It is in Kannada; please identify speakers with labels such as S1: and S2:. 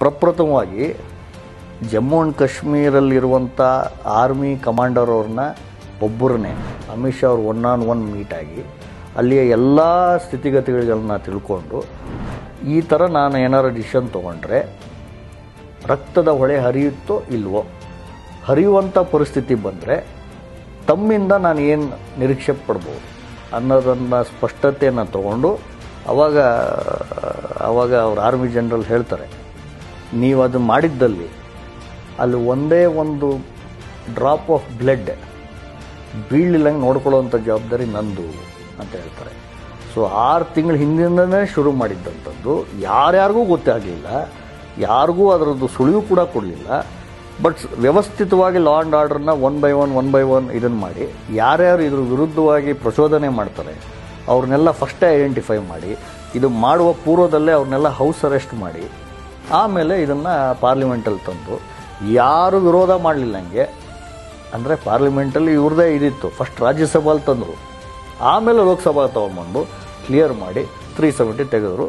S1: ಪ್ರಪ್ರಥಮವಾಗಿ ಜಮ್ಮು ಆ್ಯಂಡ್ ಕಾಶ್ಮೀರಲ್ಲಿರುವಂಥ ಆರ್ಮಿ ಕಮಾಂಡರ್ ಅವ್ರನ್ನ ಒಬ್ಬರನ್ನೇ, ಅಮಿತ್ ಶಾ ಅವ್ರು ಒನ್ ಆನ್ ಒನ್ ಮೀಟಾಗಿ ಅಲ್ಲಿಯ ಎಲ್ಲ ಸ್ಥಿತಿಗತಿಗಳನ್ನ ತಿಳ್ಕೊಂಡು ಈ ಥರ ನಾನು ಏನಾರು ಡಿಸಿಷನ್ ತೊಗೊಂಡ್ರೆ ರಕ್ತದ ಹೊಳೆ ಹರಿಯುತ್ತೋ ಇಲ್ವೋ ಹರಿಯುವಂಥ ಪರಿಸ್ಥಿತಿ ಬಂದರೆ ತಮ್ಮಿಂದ ನಾನು ಏನು ನಿರೀಕ್ಷೆ ಪಡ್ಬೋದು ಅನ್ನೋದನ್ನು ಸ್ಪಷ್ಟತೆಯನ್ನು ತಗೊಂಡು ಅವಾಗ ಅವಾಗ ಅವ್ರ ಆರ್ಮಿ ಜನರಲ್ ಹೇಳ್ತಾರೆ. ನೀವು ಅದು ಮಾಡಿದ್ದಲ್ಲಿ ಅಲ್ಲಿ ಒಂದೇ ಒಂದು ಡ್ರಾಪ್ ಆಫ್ ಬ್ಲಡ್ ಬೀಳಿಲ್ಲಂಗೆ ನೋಡ್ಕೊಳ್ಳೋವಂಥ ಜವಾಬ್ದಾರಿ ನಂದು ಅಂತ ಹೇಳ್ತಾರೆ. ಸೊ ಆರು ತಿಂಗಳ ಹಿಂದಿಂದನೇ ಶುರು ಮಾಡಿದ್ದಂಥದ್ದು. ಯಾರ್ಯಾರಿಗೂ ಗೊತ್ತೇ ಆಗಲಿಲ್ಲ ಯಾರಿಗೂ ಅದರದ್ದು ಸುಳಿವು ಕೂಡ ಕೊಡಲಿಲ್ಲ. ಬಟ್ ವ್ಯವಸ್ಥಿತವಾಗಿ ಲಾ ಆ್ಯಂಡ್ ಆರ್ಡರ್ನ one by one one by one ಇದನ್ನು ಮಾಡಿ, ಯಾರ್ಯಾರು ಇದ್ರ ವಿರುದ್ಧವಾಗಿ ಪ್ರಚೋದನೆ ಮಾಡ್ತಾರೆ, ಅವ್ರನ್ನೆಲ್ಲ ಫಸ್ಟೇ ಐಡೆಂಟಿಫೈ ಮಾಡಿ, ಇದು ಮಾಡುವ ಪೂರ್ವದಲ್ಲೇ ಅವ್ರನ್ನೆಲ್ಲ ಹೌಸ್ ಅರೆಸ್ಟ್ ಮಾಡಿ ಆಮೇಲೆ ಇದನ್ನು ಪಾರ್ಲಿಮೆಂಟಲ್ಲಿ ತಂದು, ಯಾರು ವಿರೋಧ ಮಾಡಲಿಲ್ಲ ಹಂಗೆ ಅಂದರೆ ಪಾರ್ಲಿಮೆಂಟಲ್ಲಿ ಇವ್ರದ್ದೇ ಇದಿತ್ತು. ಫಸ್ಟ್ ರಾಜ್ಯಸಭೆಯಲ್ಲಿ ತಂದರು. ಆಮೇಲೆ ಲೋಕಸಭಾ ತೊಗೊಂಬಂದು ಕ್ಲಿಯರ್ ಮಾಡಿ ತ್ರೀ ಸೆವೆಂಟಿ ತೆಗೆದರು.